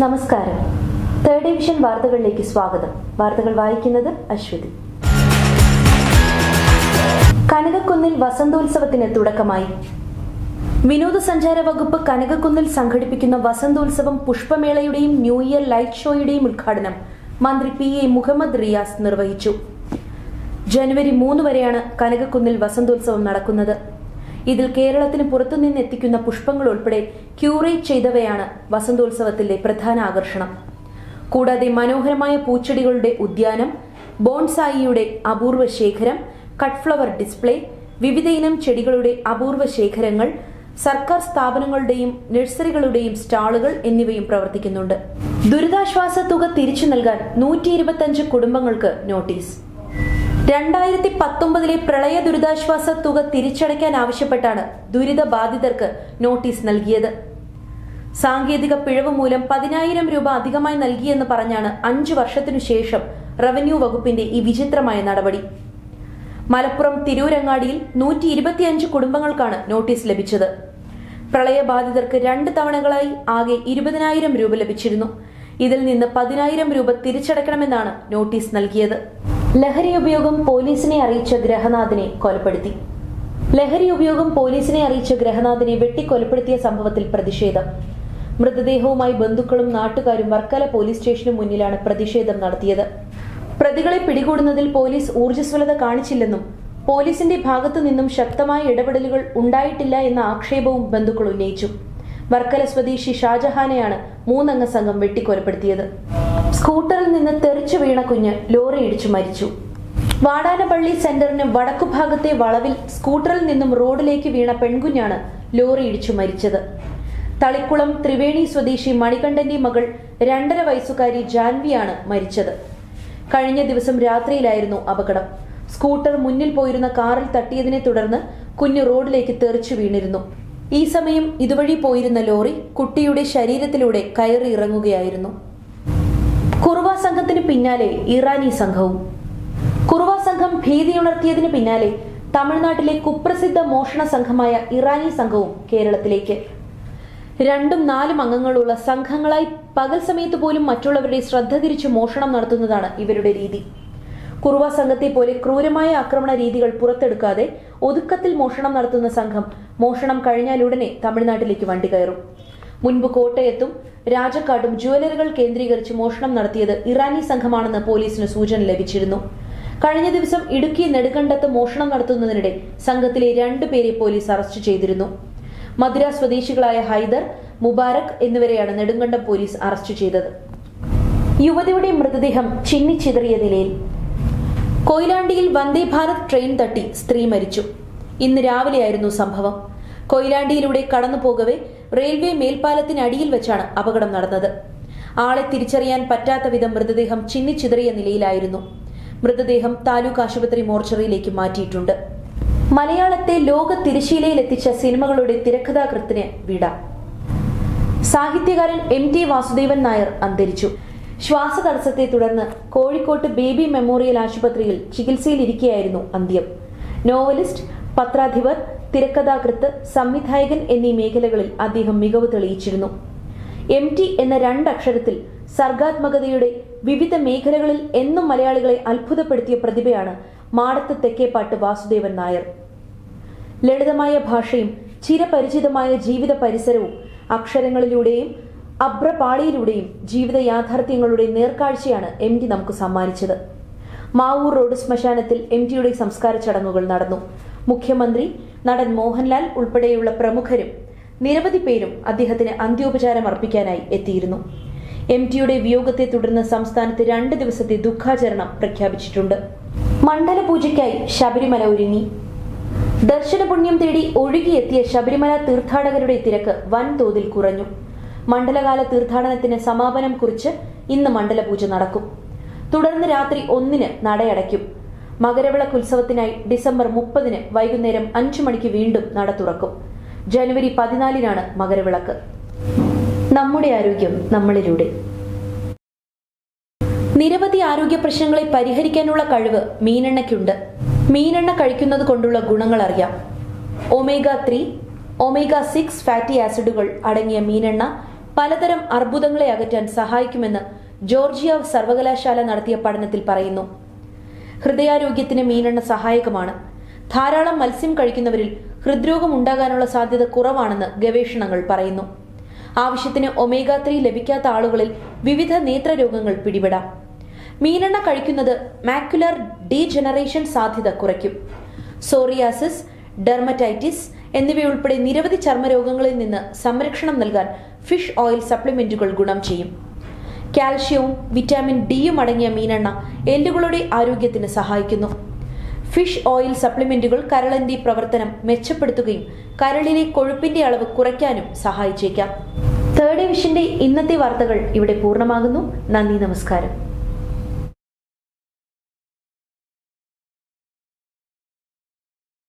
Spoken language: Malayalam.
നമസ്കാരം. തേർഡ് ഡിവിഷൻ വാർത്തകളിലേക്ക് സ്വാഗതം. വാർത്തകൾ വായിക്കുന്നത് അശ്വതി. കനകക്കുന്നിൽ വസന്തോത്സവത്തിന് തുടക്കമായി. വിനോദസഞ്ചാര വകുപ്പ് കനകക്കുന്നിൽ സംഘടിപ്പിക്കുന്ന വസന്തോത്സവം പുഷ്പമേളയുടെയും ന്യൂ ഇയർ ലൈറ്റ് ഷോയുടെയും ഉദ്ഘാടനം മന്ത്രി പി എ മുഹമ്മദ് റിയാസ് നിർവഹിച്ചു. ജനുവരി മൂന്ന് വരെയാണ് കനകക്കുന്നിൽ വസന്തോത്സവം നടക്കുന്നത്. ഇതിൽ കേരളത്തിന് പുറത്തുനിന്ന് എത്തിക്കുന്ന പുഷ്പങ്ങൾ ഉൾപ്പെടെ ക്യൂറേറ്റ് ചെയ്തവയാണ് വസന്തോത്സവത്തിലെ പ്രധാന ആകർഷണം. കൂടാതെ മനോഹരമായ പൂച്ചെടികളുടെ ഉദ്യാനം ബോൺസായിയുടെ അപൂർവ ശേഖരം കട്ട് ഫ്ലവർ ഡിസ്പ്ലേ വിവിധയിനം ചെടികളുടെ അപൂർവ ശേഖരങ്ങൾ സർക്കാർ സ്ഥാപനങ്ങളുടെയും നഴ്സറികളുടെയും സ്റ്റാളുകൾ എന്നിവയും പ്രവർത്തിക്കുന്നുണ്ട്. ദുരിതാശ്വാസ തുക തിരിച്ചു നൽകാൻ നൂറ്റി കുടുംബങ്ങൾക്ക് നോട്ടീസ്. രണ്ടായിരത്തി പത്തൊമ്പതിലെ പ്രളയ ദുരിതാശ്വാസ തുക തിരിച്ചടയ്ക്കാൻ ആവശ്യപ്പെട്ടാണ് ദുരിത ബാധിതർക്ക് നോട്ടീസ് നൽകിയത്. സാങ്കേതിക പിഴവ് മൂലം പതിനായിരം രൂപ അധികമായി നൽകിയെന്ന് പറഞ്ഞാണ് അഞ്ചു വർഷത്തിനു ശേഷം റവന്യൂ വകുപ്പിന്റെ ഈ വിചിത്രമായ നടപടി. മലപ്പുറം തിരൂരങ്ങാടിയിൽ നൂറ്റി ഇരുപത്തിയഞ്ച് കുടുംബങ്ങൾക്കാണ് നോട്ടീസ് ലഭിച്ചത്. പ്രളയബാധിതർക്ക് രണ്ട് തവണകളായി ആകെ ഇരുപതിനായിരം രൂപ ലഭിച്ചിരുന്നു. ഇതിൽ നിന്ന് പതിനായിരം രൂപ തിരിച്ചടയ്ക്കണമെന്നാണ് നോട്ടീസ് നൽകിയത്. ലഹരി ഉപയോഗം പോലീസിനെ അറിയിച്ച ഗ്രഹനാഥിനെ കൊലപ്പെടുത്തി. ലഹരി ഉപയോഗം പോലീസിനെ അറിയിച്ച ഗ്രഹനാഥിനെ വെട്ടിക്കൊലപ്പെടുത്തിയ സംഭവത്തിൽ പ്രതിഷേധം. മൃതദേഹവുമായി ബന്ധുക്കളും നാട്ടുകാരും വർക്കല പോലീസ് സ്റ്റേഷനു മുന്നിലാണ് പ്രതിഷേധം നടത്തിയത്. പ്രതികളെ പിടികൂടുന്നതിൽ പോലീസ് ഊർജസ്വലത കാണിച്ചില്ലെന്നും പോലീസിന്റെ ഭാഗത്തു നിന്നും ശക്തമായ ഇടപെടലുകൾ ഉണ്ടായിട്ടില്ല എന്ന ആക്ഷേപവും ബന്ധുക്കൾ ഉന്നയിച്ചു. വർക്കല സ്വദേശി ഷാജഹാനെയാണ് മൂന്നംഗ സംഘം വെട്ടിക്കൊലപ്പെടുത്തിയത്. സ്കൂട്ടറിൽ നിന്ന് തെറിച്ചു വീണ കുഞ്ഞ് ലോറി ഇടിച്ചു മരിച്ചു. വാടാനപ്പള്ളി സെന്ററിന് വടക്കുഭാഗത്തെ വളവിൽ സ്കൂട്ടറിൽ നിന്നും റോഡിലേക്ക് വീണ പെൺകുഞ്ഞാണ് ലോറി ഇടിച്ചു മരിച്ചത്. തളിക്കുളം ത്രിവേണി സ്വദേശി മണികണ്ഠന്റെ മകൾ രണ്ടര വയസ്സുകാരി ജാൻവിയാണ് മരിച്ചത്. കഴിഞ്ഞ ദിവസം രാത്രിയിലായിരുന്നു അപകടം. സ്കൂട്ടർ മുന്നിൽ പോയിരുന്ന കാറിൽ തട്ടിയതിനെ തുടർന്ന് കുഞ്ഞ് റോഡിലേക്ക് തെറിച്ചു വീണിരുന്നു. ഈ സമയം ഇതുവഴി പോയിരുന്ന ലോറി കുട്ടിയുടെ ശരീരത്തിലൂടെ കയറി ഇറങ്ങുകയായിരുന്നു. സംഘത്തിന് പിന്നാലെ ഇറാനി സംഘവും. കുറുവ സംഘം ഭീതിയുണർത്തിയതിന് പിന്നാലെ തമിഴ്നാട്ടിലെ കുപ്രസിദ്ധ മോഷണ സംഘമായ ഇറാനി സംഘവും കേരളത്തിലേക്ക്. രണ്ടും നാലും അംഗങ്ങളുള്ള സംഘങ്ങളായി പകൽ സമയത്ത് പോലും മറ്റുള്ളവരുടെ ശ്രദ്ധ തിരിച്ചു മോഷണം നടത്തുന്നതാണ് ഇവരുടെ രീതി. കുറുവ സംഘത്തെ പോലെ ക്രൂരമായ ആക്രമണ രീതികൾ പുറത്തെടുക്കാതെ ഒതുക്കത്തിൽ മോഷണം നടത്തുന്ന സംഘം മോഷണം കഴിഞ്ഞാലുടനെ തമിഴ്നാട്ടിലേക്ക് വണ്ടി കയറും. മുൻപ് കോട്ടയത്തും രാജക്കാട്ടും ജുവലറികൾ കേന്ദ്രീകരിച്ച് മോഷണം നടത്തിയത് ഇറാനി സംഘമാണെന്ന് പോലീസിന് സൂചന ലഭിച്ചിരുന്നു. കഴിഞ്ഞ ദിവസം ഇടുക്കി നെടുങ്കണ്ടത്ത് മോഷണം നടത്തുന്നതിനിടെ സംഘത്തിലെ രണ്ടുപേരെ പോലീസ് അറസ്റ്റ് ചെയ്തിരുന്നു. മധുര സ്വദേശികളായ ഹൈദർ മുബാരക് എന്നിവരെയാണ് നെടുങ്കണ്ടം പോലീസ് അറസ്റ്റ് ചെയ്തത്. യുവതിയുടെ മൃതദേഹം ചിന്നിച്ചിതറിയ നിലയിൽ. കൊയിലാണ്ടിയിൽ വന്ദേ ഭാരത് ട്രെയിൻ തട്ടി സ്ത്രീ മരിച്ചു. ഇന്ന് രാവിലെയായിരുന്നു സംഭവം. കൊയിലാണ്ടിയിലൂടെ കടന്നു പോകവെ റെയിൽവേ മേൽപ്പാലത്തിനടിയിൽ വെച്ചാണ് അപകടം നടന്നത്. ആളെ തിരിച്ചറിയാൻ പറ്റാത്ത വിധം മൃതദേഹം ചിന്നിച്ചിതറിയ നിലയിലായിരുന്നു. മൃതദേഹം താലൂക്ക് ആശുപത്രി മോർച്ചറിയിലേക്ക് മാറ്റിയിട്ടുണ്ട്. മലയാളത്തെ ലോക തിരശീലയിലെത്തിച്ച സിനിമകളുടെ തിരക്കഥാകൃത്തിന് വിട. സാഹിത്യകാരൻ എം ടി വാസുദേവൻ നായർ അന്തരിച്ചു. ശ്വാസതടസ്സത്തെ തുടർന്ന് കോഴിക്കോട്ട് ബേബി മെമ്മോറിയൽ ആശുപത്രിയിൽ ചികിത്സയിലിരിക്കെയായിരുന്നു അന്ത്യം. നോവലിസ്റ്റ് പത്രാധിപർ തിരക്കഥാകൃത്ത് സംവിധായകൻ എന്നീ മേഖലകളിൽ അദ്ദേഹം മികവ് തെളിയിച്ചിരുന്നു. എം ടി എന്ന രണ്ടക്ഷരത്തിൽ സർഗാത്മകതയുടെ വിവിധ മേഖലകളിൽ എന്നും മലയാളികളെ അത്ഭുതപ്പെടുത്തിയ പ്രതിഭയാണ് മാടത്ത് തെക്കേപ്പാട്ട് വാസുദേവൻ നായർ. ലളിതമായ ഭാഷയും ചിരപരിചിതമായ ജീവിത പരിസരവും അക്ഷരങ്ങളിലൂടെയും അബ്രപാളിയിലൂടെയും ജീവിത യാഥാർത്ഥ്യങ്ങളുടെ നേർക്കാഴ്ചയാണ് എം ടി നമുക്ക് സമ്മാനിച്ചത്. മാവൂർ റോഡ് ശ്മശാനത്തിൽ എം ടിയുടെ സംസ്കാര ചടങ്ങുകൾ നടന്നു. മുഖ്യമന്ത്രി നടൻ മോഹൻലാൽ ഉൾപ്പെടെയുള്ള പ്രമുഖരും നിരവധി പേരും അദ്ദേഹത്തിന് അന്ത്യോപചാരം അർപ്പിക്കാനായി എത്തിയിരുന്നു. എം ടിയുടെ വിയോഗത്തെ തുടർന്ന് സംസ്ഥാനത്ത് രണ്ട് ദിവസത്തെ ദുഃഖാചരണം പ്രഖ്യാപിച്ചിട്ടുണ്ട്. മണ്ഡല പൂജയ്ക്കായി ശബരിമല ഒരുങ്ങി. ദർശനപുണ്യം തേടി ഒഴുകിയെത്തിയ ശബരിമല തീർത്ഥാടകരുടെ തിരക്ക് വൻതോതിൽ കുറഞ്ഞു. മണ്ഡലകാല തീർത്ഥാടനത്തിന് സമാപനം കുറിച്ച് ഇന്ന് മണ്ഡലപൂജ നടക്കും. തുടർന്ന് രാത്രി ഒന്നിന് നടയടയ്ക്കും. മകരവിളക്ക് ഉത്സവത്തിനായി ഡിസംബർ മുപ്പതിന് വൈകുന്നേരം അഞ്ചു മണിക്ക് വീണ്ടും നട തുറക്കും. ജനുവരി പതിനാലിനാണ് മകരവിളക്ക്. നമ്മുടെ ആരോഗ്യം നമ്മളിലൂടെ. നിരവധി ആരോഗ്യ പ്രശ്നങ്ങളെ പരിഹരിക്കാനുള്ള കഴിവ് മീനെണ്ണയ്ക്കുണ്ട്. മീനെണ്ണ കഴിക്കുന്നത് കൊണ്ടുള്ള ഗുണങ്ങൾ അറിയാം. Omega three omega six fatty ആസിഡുകൾ അടങ്ങിയ മീനെണ്ണ പലതരം അർബുദങ്ങളെ അകറ്റാൻ സഹായിക്കുമെന്ന് ജോർജിയ സർവകലാശാല നടത്തിയ പഠനത്തിൽ പറയുന്നു. ഹൃദയാരോഗ്യത്തിന് മീനെണ്ണ സഹായകമാണ്. ധാരാളം മത്സ്യം കഴിക്കുന്നവരിൽ ഹൃദ്രോഗം ഉണ്ടാകാനുള്ള സാധ്യത കുറവാണെന്ന് ഗവേഷണങ്ങൾ പറയുന്നു. ആവശ്യത്തിന് ഒമേഗ ത്രീ ലഭിക്കാത്ത ആളുകളിൽ വിവിധ നേത്രരോഗങ്ങൾ പിടിപെടാം. മീനെണ്ണ കഴിക്കുന്നത് മാക്യുലർ ഡീജനറേഷൻ സാധ്യത കുറയ്ക്കും. സോറിയാസിസ് ഡെർമറ്റൈറ്റിസ് എന്നിവയുൾപ്പെടെ നിരവധി ചർമ്മരോഗങ്ങളിൽ നിന്ന് സംരക്ഷണം നൽകാൻ ഫിഷ് ഓയിൽ സപ്ലിമെന്റുകൾ ഗുണം ചെയ്യും. കാൽഷ്യവും വിറ്റാമിൻ ഡിയും അടങ്ങിയ മീനെണ്ണ എല്ലുകളുടെ ആരോഗ്യത്തിന് സഹായിക്കുന്നു. ഫിഷ് ഓയിൽ സപ്ലിമെന്റുകൾ കരളിന്റെ പ്രവർത്തനം മെച്ചപ്പെടുത്തുകയും കരളിലെ കൊഴുപ്പിന്റെ അളവ് കുറയ്ക്കാനും സഹായിച്ചേക്കാം. തേർഡ് ഡിവിഷന്റെ ഇന്നത്തെ വാർത്തകൾ ഇവിടെ പൂർണമാകുന്നു. നന്ദി നമസ്കാരം.